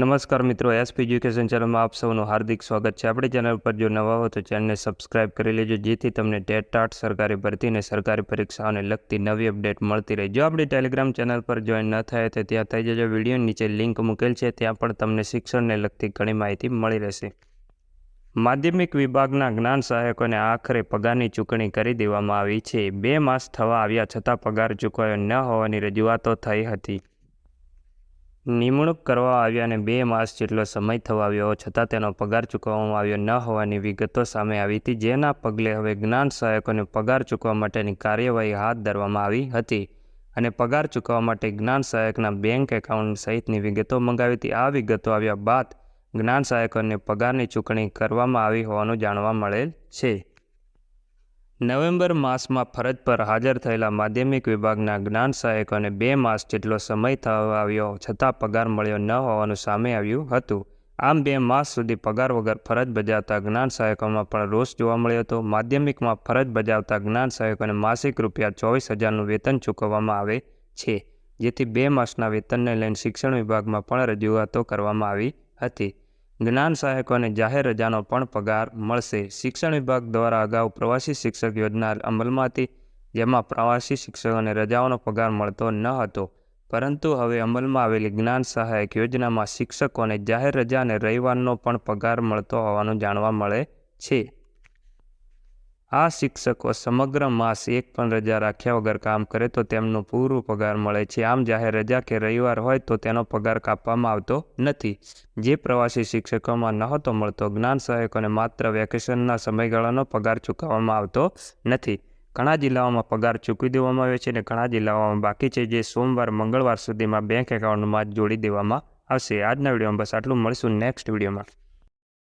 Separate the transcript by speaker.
Speaker 1: નમસ્કાર મિત્રો SP education ચેનલમાં આપ સૌનું હાર્દિક સ્વાગત છે. આપણી ચેનલ પર જો નવા હો તો ચેનલને સબસ્ક્રાઇબ કરી લેજો, જેથી તમને ટેટ ટાટ સરકારી ભરતી અને સરકારી પરીક્ષાઓને લગતી નવી અપડેટ મળતી રહે. જો આપણી ટેલિગ્રામ ચેનલ પર જોઈન ન થાય તો ત્યાં થઈ જજો વીડિયો, નીચે લિંક મૂકેલ છે, ત્યાં પણ તમને શિક્ષણને લગતી ઘણી માહિતી મળી રહેશે. માધ્યમિક વિભાગના જ્ઞાન સહાયકોને આખરે પગારની ચૂકવણી કરી દેવામાં આવી છે. બે માસ થવા આવ્યા છતાં પગાર ચૂકવાયો ન હોવાની રજૂઆતો થઈ હતી. નિમણૂક કરવા આવ્યાને બે માસ જેટલો સમય થવા આવ્યો છતાં તેનો પગાર ચૂકવવામાં આવ્યો ન હોવાની વિગતો સામે આવી હતી, જેના પગલે હવે જ્ઞાન સહાયકોને પગાર ચૂકવવા માટેની કાર્યવાહી હાથ ધરવામાં આવી હતી અને પગાર ચૂકવવા માટે જ્ઞાન સહાયકના બેંક એકાઉન્ટ સહિતની વિગતો મંગાવી હતી. આ વિગતો આવ્યા બાદ જ્ઞાન સહાયકોને પગારની ચૂકવણી કરવામાં આવી હોવાનું જાણવા મળેલ છે. નવેમ્બર માસમાં ફરજ પર હાજર થયેલા માધ્યમિક વિભાગના જ્ઞાન સહાયકોને બે માસ જેટલો સમય થવા આવ્યો છતાં પગાર મળ્યો ન હોવાનું સામે આવ્યું હતું. આમ બે માસ સુધી પગાર વગર ફરજ બજાવતા જ્ઞાન સહાયકોમાં પણ રોષ જોવા મળ્યો હતો. માધ્યમિકમાં ફરજ બજાવતા જ્ઞાન સહાયકોને માસિક રૂપિયા ચોવીસ હજારનું વેતન ચૂકવવામાં આવે છે, જેથી બે માસના વેતનને લઈને શિક્ષણ વિભાગમાં પણ રજૂઆતો કરવામાં આવી હતી. જ્ઞાન સહાયકોને જાહેર રજાનો પણ પગાર મળશે. શિક્ષણ વિભાગ દ્વારા અગાઉ પ્રવાસી શિક્ષક યોજના અમલમાં હતી જેમાં પ્રવાસી શિક્ષકોને રજાઓનો પગાર મળતો ન હતો. પરંતુ હવે અમલમાં આવેલી જ્ઞાન સહાયક યોજનામાં શિક્ષકોને જાહેર રજા અને રવિવારનો પણ પગાર મળતો હોવાનું જાણવા મળે છે. આ શિક્ષકો સમગ્ર માસ એક પણ રજા રાખ્યા વગર કામ કરે તો તેમનો પૂરો પગાર મળે છે. આમ જાહેર રજા કે રવિવાર હોય તો તેનો પગાર કાપવામાં આવતો નથી. જે પ્રવાસી શિક્ષકોમાં નહોતો મળતો, જ્ઞાન સહાયકોને માત્ર વેકેશનના સમયગાળાનો પગાર ચૂકવવામાં આવતો નથી. ઘણા જિલ્લાઓમાં પગાર ચૂકવી દેવામાં આવે છે અને ઘણા જિલ્લાઓમાં બાકી છે જે સોમવાર, મંગળવાર સુધીમાં બેંક એકાઉન્ટમાં જોડી દેવામાં આવશે. આજના વિડીયોમાં બસ આટલું. મળીશું નેક્સ્ટ વિડીયોમાં.